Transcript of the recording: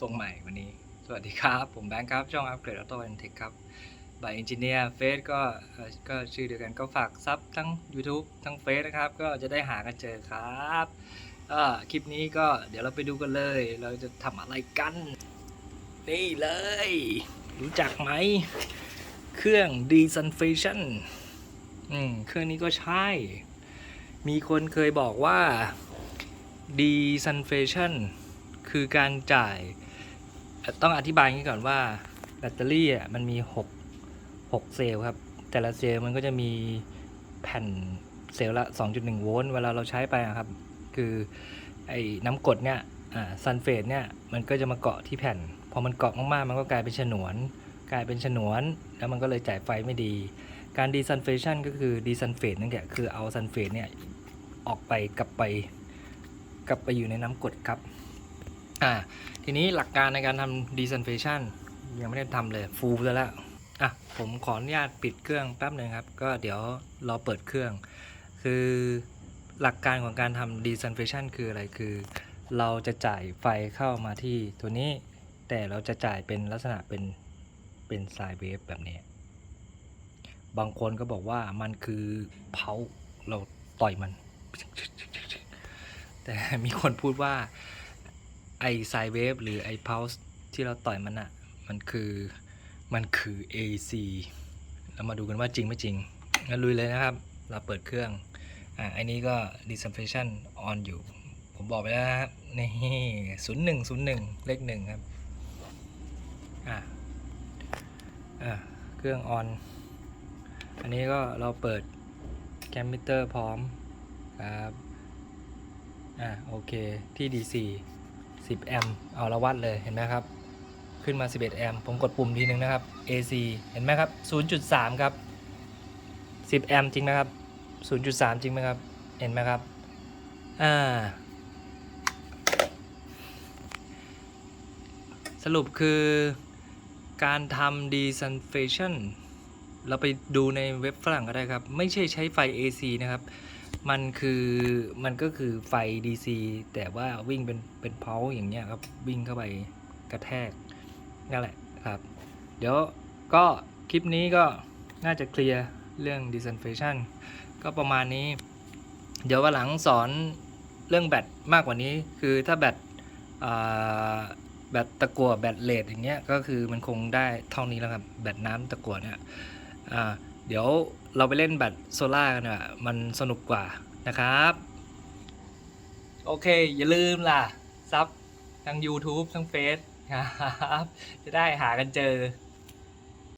ทรงใหม่วันนี้ สวัสดีครับ ผมแบงค์ครับช่องอัปเกรดออโต้แอนเทคครับบายเอนจิเนียร์เฟสก็ก็ชื่อเดียวกันก็ฝากซับทั้ง YouTube ทั้งเฟสนะครับ ก็จะได้หากันเจอครับคลิปนี้ก็เดี๋ยวเราไปดูกันเลย เราจะทำอะไรกัน นี่เลย รู้จักไหม เครื่อง d e s u n f a t i o n อืมเครื่องนี้ก็ใช่ มีคนเคยบอกว่า d e s u n f a t i o n คือการจ่าย ต้องอธิบายงี้ก่อนว่าแบตเตอรี่อะมันมี6 6เซลล์ครับ แต่ละเซลล์มันก็จะมีแผ่นเซลล์ละ 2.1 โวลต์เวลาเราใช้ไปครับ คือไอ้น้ำกรดเนี่ยอ่าซันเฟตเนี่ยมันก็จะมาเกาะที่แผ่น พอมันเกาะมากๆ มันก็กลายเป็นฉนวน กลายเป็นฉนวน แล้วมันก็เลยจ่ายไฟไม่ดี การดีซันเฟชันก็คือดีซันเฟตนั่นแหละคือเอาซันเฟตเนี่ยออกไปกลับไป กลับไปอยู่ในน้ำกรดครับ อ่าทีนี้หลักการในการทำ desulfation ยังไม่ได้ทำเลยฟูลแล้วอะผมขออนุญาตปิดเครื่องแป๊บหนึ่งครับ ก็เดี๋ยวรอเปิดเครื่อง คือหลักการของการทำ desulfation คืออะไรคือ เราจะจ่ายไฟเข้ามาที่ตัวนี้ แต่เราจะจ่ายเป็นลักษณะเป็นเป็นสายเวฟแบบนี้ บางคนก็บอกว่ามันคือเผาเราต่อยมัน แต่มีคนพูดว่า ไอไซเวฟหรือไอพ u ลส์ที่เราต่อยมันอะมันคือมันคือ AC เรามาดูกันว่าจริงไม่จริงงั้นลุยเลยนะครับ เราเปิดเครื่อง อะอันนี้ก็ disinfection on อยู่ ผมบอกไปแล้วนะครับนี่ศูนย์หนึ่งศูนย์หนึ่งเลขหนึ่งครับ อะอะเครื่อง on อันนี้ก็เราเปิดแกมมิเตอร์พร้อมครับ อะโอเคที่ DC 10 แอมป์เอาละวัดเลยเห็นไหมครับ ขึ้นมา 11 แอมป์ผมกดปุ่มทีนึงนะครับ AC เห็นไหมครับ 0.3 ครับ 10 แอมป์จริงไหมครับ 0.3 จริงไหมครับ เห็นไหมครับ อ่า สรุปคือการทำ desulfation เราไปดูในเว็บฝรั่งก็ได้ครับ ไม่ใช่ใช้ไฟ AC นะครับ มันคือมันก็คือไฟ DC แต่ว่าวิ่งเป็นเป็นเพาอย่างเงี้ยครับ วิ่งเข้าไปกระแทกนั่นแหละครับ เดี๋ยวก็คลิปนี้ก็น่าจะเคลียร์เรื่อง disinfection ก็ประมาณนี้ เดี๋ยววันหลังสอนเรื่องแบตมากกว่านี้ คือถ้าแบตแบตตะกั่วแบตเลดอย่างเงี้ยก็คือมันคงได้เท่านี้แล้วครับ แบตน้ำตะกั่วเนี่ยอ่า เดี๋ยวเราไปเล่นแบตโซล่ากันอะมันสนุกกว่านะครับ โอเค อย่าลืมล่ะ ซับทั้ง YouTube ทั้งเฟซครับ จะได้หากันเจอ